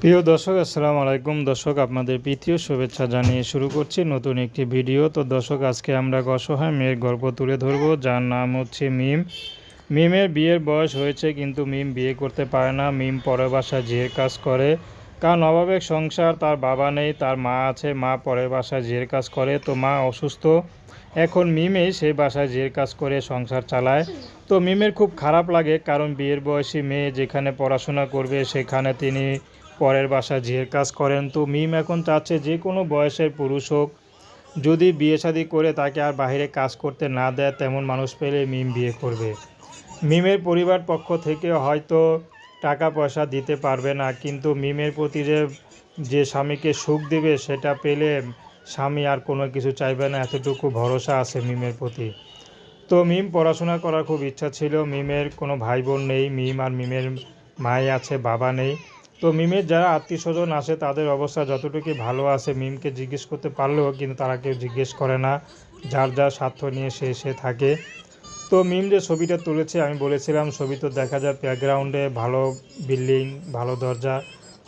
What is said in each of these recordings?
প্রিয় দর্শক, আসসালামু আলাইকুম। দর্শক, আপনাদের প্রীতীয় শুভেচ্ছা জানিয়ে শুরু করছি নতুন একটি ভিডিও। তো দর্শক, আজকে আমরা অসহায় মেয়ের গল্প তুলে ধরবো। যার নাম হচ্ছে মিম। মিমের বিয়ের বয়স হয়েছে, কিন্তু মিম বিয়ে করতে পারে না। মিম পরের বাসায় জিয়ের কাজ করে। কারণ অভাবের সংসার, তার বাবা নেই, তার মা আছে, মা পরের বাসায় জিয়ের কাজ করে, তো মা অসুস্থ। এখন মিমেই সেই বাসায় জিয়ের কাজ করে, সংসার চালায়। তো মিমের খুব খারাপ লাগে, কারণ বিয়ের বয়সী মেয়ে যেখানে পড়াশোনা করবে, সেখানে তিনি পরের বাসায় ঝিয়ের কাজ করেন তো মিম এখন চাচ্ছে যে কোনো বয়সের পুরুষ হোক। যদি বিয়ে শাদী করে তাকে আর বাইরে কাজ করতে না দেয়, তেমন মানুষ পেলে মিম বিয়ে করবে। মিমের পরিবার পক্ষ থেকে হয়তো টাকা পয়সা দিতে পারবে না, কিন্তু মিমের প্রতি যে যে স্বামীকে সুখ দেবে সেটা পেলে স্বামী আর কোনো কিছু চাইবে না, এতটুকু ভরসা আছে মিমের প্রতি। তো মিম পড়াশোনা করার খুব ইচ্ছা ছিল, মিমের কোনো ভাই বোন নেই, মিম আর মিমের মাই আছে, বাবা নেই। তো মিমের যারা আত্মীয় স্বজন আসে তাদের অবস্থা যতটুকু ভালো আছে, মিমকে জিজ্ঞেস করতে পারলেও কিন্তু তারা কেউ জিজ্ঞেস করে না। যার যার স্বার্থ নিয়ে সে সে থাকে। তো মিম যে ছবিটা তুলেছে, আমি বলেছিলাম, ছবি তো দেখা যায় ব্যাকগ্রাউন্ডে ভালো বিল্ডিং ভালো দরজা।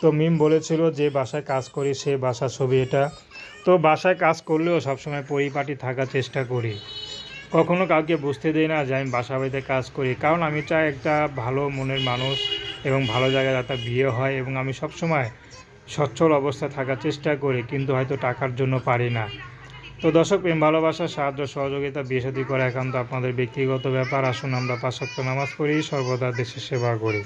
তো মিম বলেছিল, যে বাসায় কাজ করি, সে বাসার ছবি এটা। তো বাসায় কাজ করলেও সবসময় পরিপাটি থাকার চেষ্টা করি। কখনো কাউকে বুঝতে দিই না যে আমি বাসা বাড়িতে কাজ করি। কারণ আমি চাই একটা ভালো মনের মানুষ এবং ভালো জায়গায় যাতে বিয়ে হয় এবং আমি সবসময় সচ্ছল অবস্থায় থাকার চেষ্টা করি, কিন্তু হয়তো টাকার জন্য পারি না। তো দর্শক, প্রেম, ভালোবাসা, সাহায্য, সহযোগিতা, বিয়ে সাথী করা একান্ত আপনাদের ব্যক্তিগত ব্যাপার। আসুন আমরা পাশাক্ত নামাজ পড়ি, সর্বদা দেশের সেবা করি।